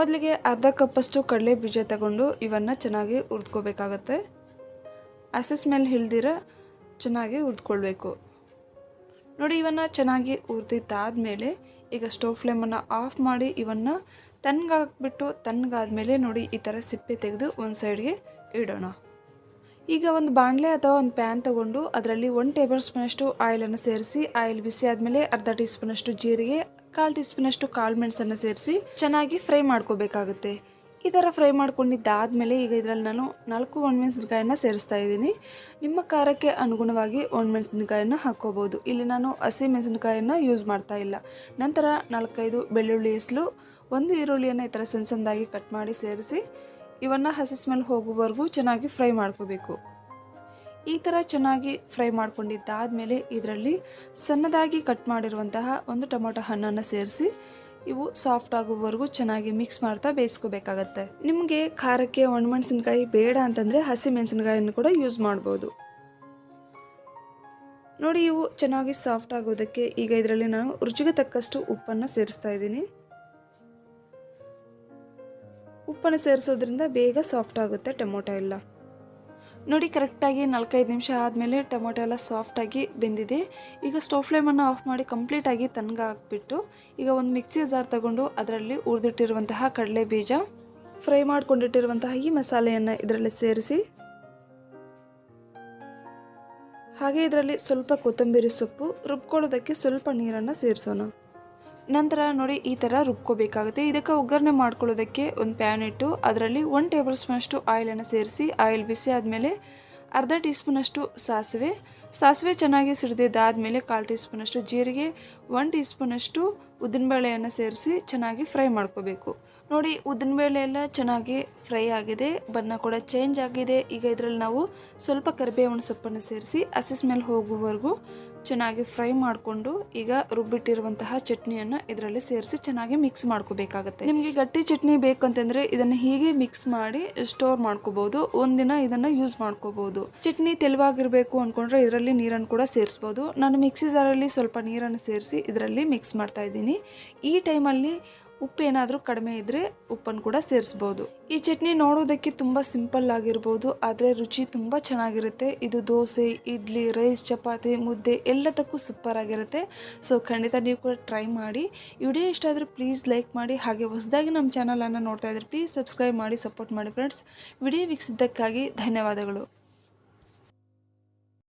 ಮೊದಲಿಗೆ ಅರ್ಧ ಕಪ್ಪಷ್ಟು ಕಡಲೆ ಬೀಜ ತಗೊಂಡು ಇವನ್ನು ಚೆನ್ನಾಗಿ ಹುರಿದ್ಕೋಬೇಕಾಗತ್ತೆ. ಹಸಿ ಸ್ಮೆಲ್ ಹಿಳ್ದಿರ ಚೆನ್ನಾಗಿ ಹುರಿದ್ಕೊಳ್ಬೇಕು. ನೋಡಿ, ಇವನ್ನು ಚೆನ್ನಾಗಿ ಹುರಿದಿದ್ದಾದಮೇಲೆ ಈಗ ಸ್ಟೋವ್ ಫ್ಲೇಮನ್ನು ಆಫ್ ಮಾಡಿ ಇವನ್ನು ತಣ್ಣಗಾಕ್ಬಿಟ್ಟು ತಣ್ಣಗಾದ್ಮೇಲೆ ನೋಡಿ, ಈ ಥರ ಸಿಪ್ಪೆ ತೆಗೆದು ಒಂದು ಸೈಡ್ಗೆ ಇಡೋಣ. ಈಗ ಒಂದು ಬಾಣಲೆ ಅಥವಾ ಒಂದು ಪ್ಯಾನ್ ತಗೊಂಡು ಅದರಲ್ಲಿ ಒನ್ ಟೇಬಲ್ ಸ್ಪೂನಷ್ಟು ಆಯಿಲನ್ನು ಸೇರಿಸಿ, ಆಯಿಲ್ ಬಿಸಿ ಆದಮೇಲೆ ಅರ್ಧ ಟೀ ಸ್ಪೂನಷ್ಟು ಜೀರಿಗೆ ಕಾಲು ಟೀ ಸ್ಪೂನಷ್ಟು ಕಾಳು ಮೆಣಸನ್ನು ಸೇರಿಸಿ ಚೆನ್ನಾಗಿ ಫ್ರೈ ಮಾಡ್ಕೋಬೇಕಾಗುತ್ತೆ. ಈ ಥರ ಫ್ರೈ ಮಾಡ್ಕೊಂಡಿದ್ದಾದಮೇಲೆ ಈಗ ಇದರಲ್ಲಿ ನಾನು ನಾಲ್ಕು ಒಣಮೆಣಸಿನಕಾಯನ್ನು ಸೇರಿಸ್ತಾ ಇದ್ದೀನಿ. ನಿಮ್ಮ ಖಾರಕ್ಕೆ ಅನುಗುಣವಾಗಿ ಒಣಮೆಣಸಿನಕಾಯನ್ನು ಹಾಕ್ಕೋಬೋದು. ಇಲ್ಲಿ ನಾನು ಹಸಿ ಮೆಣಸಿನಕಾಯನ್ನು ಯೂಸ್ ಮಾಡ್ತಾ ಇಲ್ಲ. ನಂತರ ನಾಲ್ಕೈದು ಬೆಳ್ಳುಳ್ಳಿ ಹೆಸಲು, ಒಂದು ಈರುಳ್ಳಿಯನ್ನು ಈ ಥರ ಸಣ್ಣ ಸಣ್ಣದಾಗಿ ಕಟ್ ಮಾಡಿ ಸೇರಿಸಿ, ಇವನ್ನು ಹಸಿ ಸ್ಮೆಲ್ ಹೋಗುವವರೆಗೂ ಚೆನ್ನಾಗಿ ಫ್ರೈ ಮಾಡ್ಕೋಬೇಕು. ಈ ಥರ ಚೆನ್ನಾಗಿ ಫ್ರೈ ಮಾಡ್ಕೊಂಡಿದ್ದಾದಮೇಲೆ ಇದರಲ್ಲಿ ಸಣ್ಣದಾಗಿ ಕಟ್ ಮಾಡಿರುವಂತಹ ಒಂದು ಟೊಮೊಟೊ ಹಣ್ಣನ್ನು ಸೇರಿಸಿ ಇವು ಸಾಫ್ಟ್ ಆಗುವವರೆಗೂ ಚೆನ್ನಾಗಿ ಮಿಕ್ಸ್ ಮಾಡ್ತಾ ಬೇಯಿಸ್ಕೋಬೇಕಾಗತ್ತೆ. ನಿಮಗೆ ಖಾರಕ್ಕೆ ಒಣಮೆಣಸಿನ್ಕಾಯಿ ಬೇಡ ಅಂತಂದರೆ ಹಸಿ ಮೆಣಸಿನ್ಕಾಯಿಯನ್ನು ಕೂಡ ಯೂಸ್ ಮಾಡ್ಬೋದು. ನೋಡಿ ಇವು ಚೆನ್ನಾಗಿ ಸಾಫ್ಟ್ ಆಗೋದಕ್ಕೆ ಈಗ ಇದರಲ್ಲಿ ನಾನು ರುಚಿಗೆ ತಕ್ಕಷ್ಟು ಉಪ್ಪನ್ನು ಸೇರಿಸ್ತಾ ಇದ್ದೀನಿ. ಉಪ್ಪನ್ನು ಸೇರಿಸೋದ್ರಿಂದ ಬೇಗ ಸಾಫ್ಟ್ ಆಗುತ್ತೆ ಟೊಮೊಟೊ ಎಲ್ಲ. ನೋಡಿ, ಕರೆಕ್ಟಾಗಿ ನಾಲ್ಕೈದು ನಿಮಿಷ ಆದಮೇಲೆ ಟೊಮೊಟೊ ಎಲ್ಲ ಸಾಫ್ಟಾಗಿ ಬೆಂದಿದೆ. ಈಗ ಸ್ಟವ್ ಫ್ಲೇಮನ್ನು ಆಫ್ ಮಾಡಿ ಕಂಪ್ಲೀಟಾಗಿ ತನಗ ಹಾಕ್ಬಿಟ್ಟು, ಈಗ ಒಂದು ಮಿಕ್ಸಿ ಜಾರ್ ತಗೊಂಡು ಅದರಲ್ಲಿ ಹುರಿದಿಟ್ಟಿರುವಂತಹ ಕಡಲೆ ಬೀಜ, ಫ್ರೈ ಮಾಡಿಕೊಂಡಿಟ್ಟಿರುವಂತಹ ಈ ಮಸಾಲೆಯನ್ನು ಇದರಲ್ಲಿ ಸೇರಿಸಿ, ಹಾಗೆ ಇದರಲ್ಲಿ ಸ್ವಲ್ಪ ಕೊತ್ತಂಬರಿ ಸೊಪ್ಪು, ರುಬ್ಕೊಳ್ಳೋದಕ್ಕೆ ಸ್ವಲ್ಪ ನೀರನ್ನು ಸೇರಿಸೋಣ. ನಂತರ ನೋಡಿ ಈ ಥರ ರುಬ್ಕೋಬೇಕಾಗುತ್ತೆ. ಇದಕ್ಕೆ ಒಗ್ಗರಣೆ ಮಾಡ್ಕೊಳ್ಳೋದಕ್ಕೆ ಒಂದು ಪ್ಯಾನ್ ಇಟ್ಟು ಅದರಲ್ಲಿ ಒನ್ ಟೇಬಲ್ ಸ್ಪೂನಷ್ಟು ಆಯಿಲನ್ನು ಸೇರಿಸಿ ಆಯಿಲ್ ಬಿಸಿ ಆದಮೇಲೆ ಅರ್ಧ ಟೀ ಸ್ಪೂನಷ್ಟು ಸಾಸಿವೆ. ಸಾಸಿವೆ ಚೆನ್ನಾಗಿ ಸಿಡಿದಿದ್ದಾದಮೇಲೆ ಕಾಲು ಟೀ ಸ್ಪೂನಷ್ಟು ಜೀರಿಗೆ ಒನ್ ಟೀ ಸ್ಪೂನಷ್ಟು ಉದ್ದಿನಬೇಳೆಯನ್ನು ಸೇರಿಸಿ ಚೆನ್ನಾಗಿ ಫ್ರೈ ಮಾಡ್ಕೋಬೇಕು. ನೋಡಿ ಉದ್ದಿನಬೇಳೆ ಎಲ್ಲ ಚೆನ್ನಾಗಿ ಫ್ರೈ ಆಗಿದೆ, ಬಣ್ಣ ಕೂಡ ಚೇಂಜ್ ಆಗಿದೆ. ಈಗ ಇದರಲ್ಲಿ ನಾವು ಸ್ವಲ್ಪ ಕರಿಬೇವಿನ ಸೊಪ್ಪನ್ನು ಸೇರಿಸಿ ಹಸಿ ಸ್ಮೆಲ್ ಹೋಗುವವರೆಗೂ ಚೆನ್ನಾಗಿ ಫ್ರೈ ಮಾಡಿಕೊಂಡು ಈಗ ರುಬ್ಬಿಟ್ಟಿರುವಂತಹ ಚಟ್ನಿಯನ್ನು ಇದರಲ್ಲಿ ಸೇರಿಸಿ ಚೆನ್ನಾಗಿ ಮಿಕ್ಸ್ ಮಾಡ್ಕೋಬೇಕಾಗತ್ತೆ. ನಿಮಗೆ ಗಟ್ಟಿ ಚಟ್ನಿ ಬೇಕಂತಂದರೆ ಇದನ್ನು ಹೀಗೆ ಮಿಕ್ಸ್ ಮಾಡಿ ಸ್ಟೋರ್ ಮಾಡ್ಕೋಬಹುದು. ಒಂದಿನ ಇದನ್ನು ಯೂಸ್ ಮಾಡ್ಕೋಬಹುದು. ಚಟ್ನಿ ತೆಳುವಾಗಿರಬೇಕು ಅಂದ್ಕೊಂಡ್ರೆ ಇದರಲ್ಲಿ ನೀರನ್ನು ಕೂಡ ಸೇರಿಸ್ಬೋದು. ನಾನು ಮಿಕ್ಸಿ ಜಾರಲ್ಲಿ ಸ್ವಲ್ಪ ನೀರನ್ನು ಸೇರಿಸಿ ಇದರಲ್ಲಿ ಮಿಕ್ಸ್ ಮಾಡ್ತಾ ಇದ್ದೀನಿ. ಈ ಟೈಮಲ್ಲಿ ಉಪ್ಪು ಏನಾದರೂ ಕಡಿಮೆ ಇದ್ದರೆ ಉಪ್ಪನ್ನು ಕೂಡ ಸೇರಿಸ್ಬೋದು. ಈ ಚಟ್ನಿ ನೋಡೋದಕ್ಕೆ ತುಂಬ ಸಿಂಪಲ್ ಆಗಿರ್ಬೋದು, ಆದರೆ ರುಚಿ ತುಂಬ ಚೆನ್ನಾಗಿರುತ್ತೆ. ಇದು ದೋಸೆ, ಇಡ್ಲಿ, ರೈಸ್, ಚಪಾತಿ, ಮುದ್ದೆ ಎಲ್ಲದಕ್ಕೂ ಸೂಪರ್ ಆಗಿರುತ್ತೆ. ಸೊ ಖಂಡಿತ ನೀವು ಕೂಡ ಟ್ರೈ ಮಾಡಿ. ವಿಡಿಯೋ ಇಷ್ಟ ಆದರೆ ಪ್ಲೀಸ್ ಲೈಕ್ ಮಾಡಿ, ಹಾಗೆ ಹೊಸದಾಗಿ ನಮ್ಮ ಚಾನಲನ್ನು ನೋಡ್ತಾ ಇದ್ರೆ ಪ್ಲೀಸ್ ಸಬ್ಸ್ಕ್ರೈಬ್ ಮಾಡಿ ಸಪೋರ್ಟ್ ಮಾಡಿ ಫ್ರೆಂಡ್ಸ್ ವಿಡಿಯೋ ವೀಕ್ಷಿಸಿದ್ದಕ್ಕಾಗಿ ಧನ್ಯವಾದಗಳು.